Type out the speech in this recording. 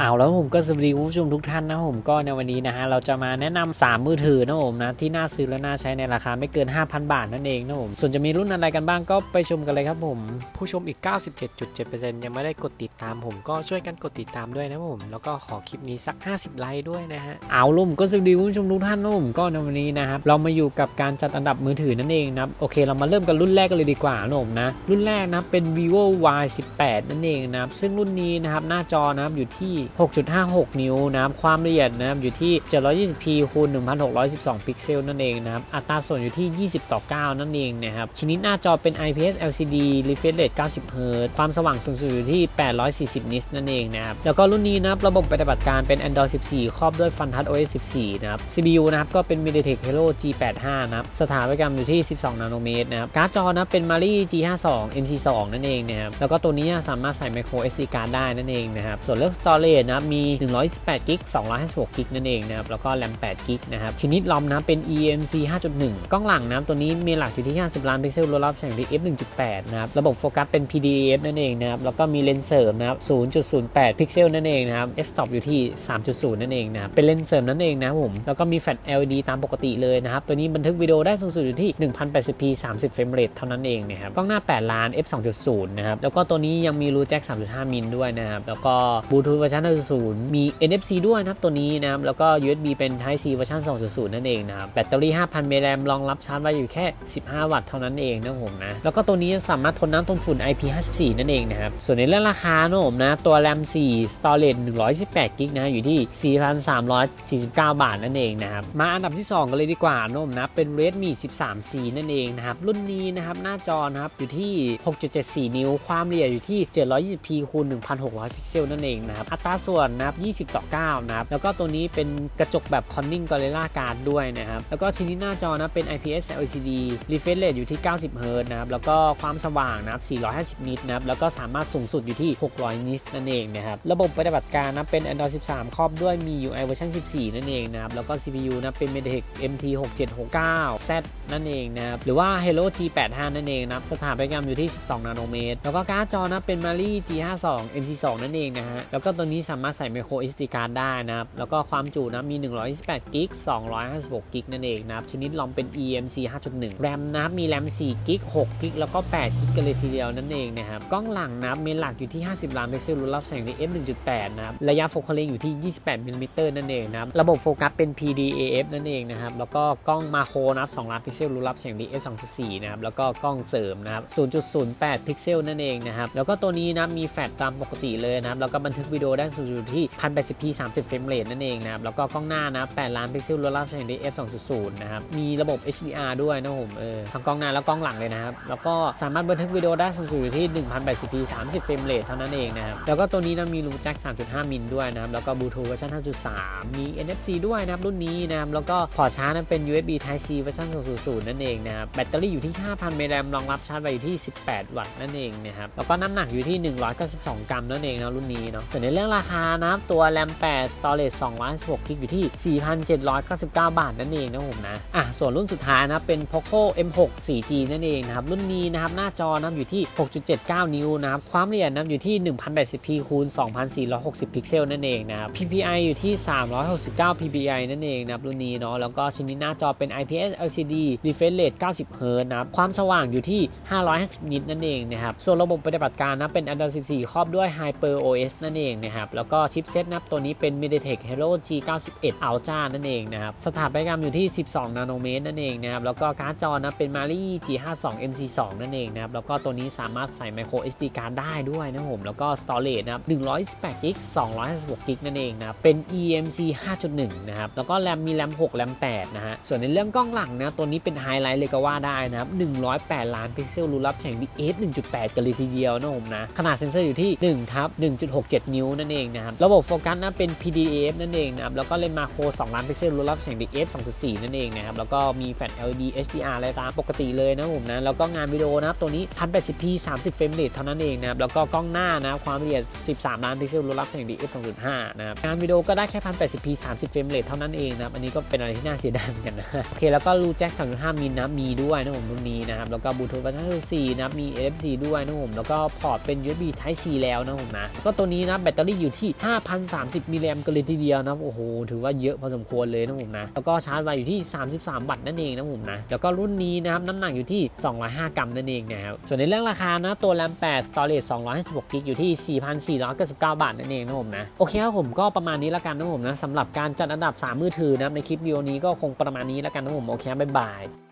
เอาแล้วผมก็สวัสดีคุณผู้ชมทุกท่านนะผมก็ในวันนี้นะฮะเราจะมาแนะนำ3มือถือนะผมนะที่น่าซื้อและน่าใช้ในราคาไม่เกิน 5,000 บาทนั่นเองนะผมส่วนจะมีรุ่นอะไรกันบ้างก็ไปชมกันเลยครับผม ผู้ชมอีก 97.7%ยังไม่ได้กดติดตามผมก็ช่วยกันกดติดตามด้วยนะผม แล้วก็ขอคลิปนี้สัก 50 ไลค์ด้วยนะฮะเอาล่มก็สวัสดีคุณผู้ชมทุกท่านนะผมก็ในวันนี้นะครับเรามาอยู่กับการจัดอันดับมือถือนั่นเองนะโอเค เรามาเริ่มกันรุ่นแรกกันเลยดีกว่านะผมนะรุ่นแรกนะเป็น vivo y 18นั่นเองนะครับซึ่งรุ่นนี้นะครับหน้าจอนะครับอยู่ที่6.56 นิ้วนะครับความละเอียดนะครับอยู่ที่ 720p คูณ1612 พิกเซลนั่นเองนะครับอัตราส่วนอยู่ที่ 20 ต่อ 9 นั่นเองนะครับชนิดหน้าจอเป็น IPS LCD refresh rate 90 Hz ความสว่างสูงสุดอยู่ที่ 840 นิตนั่นเองนะครับแล้วก็รุ่นนี้นะครับระบบปฏิบัติการเป็น Android 14 ครอบด้วย FunTouch OS 14 นะครับ CPU นะครับก็เป็น MediaTek Helio G85 นะครับสถาปัตยกรรมอยู่ที่ 12 นาโนเมตรนะครับการ์ดจอนะเป็น Mali G52 MC2 นั่นเองนะครับแล้วก็ตัวนี้สามารถใส่ micro SD card ได้นั่นเองนะครับส่วนเรื่อง storage นะครับมี128 g b 256 g b นั่นเองนะครับ แล้วก็ RAM 8 g b นะครับ ชนิดลอมนะเป็น eMC 5.1 กล้องหลังนะตัวนี้มีหลักอยู่ที่ 50 ล้านพิกเซลรวมรอบแสงที่ f 1.8 นะครับ ระบบโฟกัสเป็น PDAF นั่นเองนะครับ แล้วก็มีเลนส์เสริมนะครับ 0.08 พิกเซลนั่นเองนะครับ f stop อยู่ที่ 3.0 นั่นเองนะครับ เป็นเลนส์เสริมนั่นเองนะผม แล้วก็มีแฟลช LED ตามปกติเลยนะครับ ตัวนี้บันทึกวิดีโอได้สูงสุดอยู่ที่ 1080p 30เฟรมเรทเท่านั้นเองนะครับ กล้องหน้า 8 ล้าน f 2.0 นะครับ แล้วก็ตัวนี้ยังมีรูแจ็ค3.5 มิลด้วยนะครับ แล้วก็บลูทูธเวอร์ชัน5.0 มี NFC ด้วยนะครับตัวนี้นะครับ แล้วก็ USB เป็น Type C เวอร์ชัน2.0 นั่นเองนะครับ แบตเตอรี่ 5,000 มิลลิแอมรองรับชาร์จไว้อยู่แค่ 15 วัตต์เท่านั้นเองนะครับผมนะ แล้วก็ตัวนี้สามารถทนน้ำทนฝุ่น IP54 นั่นเองนะครับ ส่วนในเรื่องราคานะผมนะ ตัว RAM 4 Storage 128 g b นะอยู่ที่ 4,349 บาทนั่นเองนะครับ มาอันดับที่ 2 กันเลยดีกว่านะผมนะ เป็น Redmi 13C นั่นเองนะครับ รุ่นนี้นะครับหน้าจอนะครับอยู่ที่ 6.74 นิ้ว ความละเอียดอยู่ที่ 720p คูณ1,600 พิกเซลนั่นเองนะครับ อัตราส่วนนะครับ20 ต่อ 9 นะครับ แล้วก็ตัวนี้เป็นกระจกแบบ Corning Gorilla Glass ด้วยนะครับ แล้วก็ชิ้นนี้หน้าจอนะเป็น IPS LCD refresh rate อยู่ที่ 90 Hz นะครับ แล้วก็ความสว่างนะครับ450 นิตนะครับ แล้วก็สามารถสูงสุดอยู่ที่ 600 นิตนั่นเองนะครับ ระบบปฏิบัติการนะเป็น Android 13 ครอบด้วยมี UI เวอร์ชัน14 นั่นเองนะครับ แล้วก็ CPU นะเป็น MediaTek MT 6769 Z นั่นเองนะครับ หรือว่า Helio G85 นั่นเองนะครับ สถาปัตยกรรมอยู่ที่ 12 นาโนเมตร แล้วก็การ์ดจอนะเป็น Mali G52 MC2 นั่นเองนะฮะ แล้วก็ตัวนี้สามารถใส่ micro SD card ได้นะครับ แล้วก็ความจุนะมี 128 g b 256 g b นั่นเองนะครับ ชนิดลอมเป็น eMC 5.1 RAM นะครับมี RAM 4 g b 6 g b แล้วก็8 g b กันเลยทีเดียวนั่นเองนะครับ กล้องหลังนะครับเมนหลักอยู่ที่ 50 ล้านพิกเซลรูรับแสงที่ f 1.8นะครับ ระยะโฟกัสเลนส์อยู่ที่ 28มิลลิเมตรนั่นเองนะครับ ระบบโฟกัสเป็น PDAF นั่นเองนะครับ แล้วก็กล้องมาโครนะครับ2ล้านพิกเซลรูรับแสงที่ f 2.4นะครับ แล้วก็กล้องเสริมนะครับ 0.08 พิกเซลนั่นเองนะครับ แล้วก็ตัวนี้นะมีแฟลชตามปกติเลยนะครับ แล้วก็บันทึกวิดีโอได้สูงสุดที่ 1080p 30 เฟรมเรทนั่นเองนะครับ แล้วก็กล้องหน้านะ 8 ล้านพิกเซลรูรับแสงที่ f 2.0 นะครับ มีระบบ HDR ด้วยนะผมเออทั้งกล้องหน้าแล้วกล้องหลังเลยนะครับ แล้วก็สามารถบันทึกวิดีโอได้สูงสุดอยู่ที่ 1080p 30 เฟรมเรทเท่านั้นเองนะครับ แล้วก็ตัวนี้นะมีรูแจ็ค 3.5 มิลด้วยนะครับ แล้วก็บลูทูธเวอร์ชัน5.3 มี NFC ด้วยนะครับรุ่นนี้นะครับ แล้วก็พอร์ตชาร์จนั้นเป็น USB Type C เวอร์ชัน2.0 นั่นเองนะครับ แบตเตอรี่อยู่ที่ 5,000มิลลิแอมรองรับชาร์จไว้อยู่ที่ 18 วัตต์นั่นเองนะครับ แล้วก็น้ำหนักอยู่ที่ 192 กรัมนั่นเองนะรุ่นนี้เนาะส่วนในเรื่องราคานับตัว RAM 8 Storage 216 g b อยู่ที่ 4,799 บาทนั่นเองนะผมนะอะส่วนรุ่นสุดท้ายนะเป็น Poco M6 4G นั่นเองนะครับรุ่นนี้นะครับหน้าจอนะอยู่ที่ 6.79 นิ้วนะครับความละเอียดนะอยู่ที่ 1080p คูณ2460 พิกเซลนั่นเองนะครับ PPI อยู่ที่ 369 PPI นั่นเองนะครับรุ่นนี้เนาะแล้วก็ชิ้นนี้หน้าจอเป็น IPS LCD refresh rate 90 Hz นะครับความสว่างอยู่ที่ 550 นิตนั่นเองนะครับส่วนระบบปฏิบัติการนะเป็น Android 14 ครอบด้วย Hyper OS นั่นเองนะครับแล้วก็ชิปเซตนะตัวนี้เป็น MediaTek Helio G91 Ultra นั่นเองนะครับสถาปัตยกรรมอยู่ที่ 12 นาโนเมตรนั่นเองนะครับแล้วก็การ์ดจอนะเป็น Mali G52 MC2 นั่นเองนะครับแล้วก็ตัวนี้สามารถใส่ micro SD card ได้ด้วยนะผมแล้วก็ storage นะครับ128 g b 256 g b นั่นเองนะเป็น eMC 5.1 นะครับแล้วก็ RAM มี RAM 6 RAM 8นะฮะส่วนในเรื่องกล้องหลังนะตัวนี้เป็นไฮไลท์เลยก็ว่าได้นะครับ108 ล้านพิกเซลรูรับแสง BF 1.8 กันเลยทีเดียวนะผมนะขนาดเซนเซอร์อยู่ที่1ทับ1.67 นิ้วนั่นเองนะครับ ระบบโฟกัสนะเป็น PDAF นั่นเองนะครับ แล้วก็เลนส์มาโคร2ล้านพิกเซลรูรับแสง BF 2.4 นั่นเองนะครับ แล้วก็มีแฟลช LED HDR อะไรตามปกติเลยนะผมนะ แล้วก็งานวิดีโอนะครับ ตัวนี้ 1080p 30 เฟรมเรทเท่านั้นเองนะครับ แล้วก็กล้องหน้านะความละเอียด 13 ล้านพิกเซลรูรับแสง BF 2.5 นะครับ งานวิดีโอก็ได้แค่ 1080p 30 เฟรมเรทเท่านั้นเองนะครับ อันนี้ก็เป็นอะไรที่น่าเสียดายเหมือนกันนะ โอเค แล้วก็รูแจ็ค3.5มิลนะมีด้วยนะผมรุ่นนี้นะครับ แล้วก็บลูทูธวอร์ชัน4นะครับมี NFC ด้วยนะผมแล้วก็พอร์ตเป็น USB Type C แล้วนะผมนะก็ตัวนี้นะแบตเตอรี่อยู่ที่ 5,030 มิลลิแอมป์กันเลยทีเดียวนะโอ้โห ถือว่าเยอะพอสมควรเลยนะผมนะ แล้วก็ชาร์จไวอยู่ที่ 33 วัตต์นั่นเองนะผมนะ แล้วก็รุ่นนี้นะครับน้ำหนักอยู่ที่ 205 กรัมนั่นเองนะครับ ส่วนในเรื่องราคานะตัว RAM 8 Storage 256กิกอยู่ที่ 4,499 บาทนั่นเองนะผมนะ โอเคครับผมก็ประมาณนี้แล้วกันนะผมนะสำหรับการจัดอันดับ 3 มือถือนะในคลิปวิดีโอนี้ก็คงประมาณนี้แล้วกันนะผมโอเคบบ๊ายบาย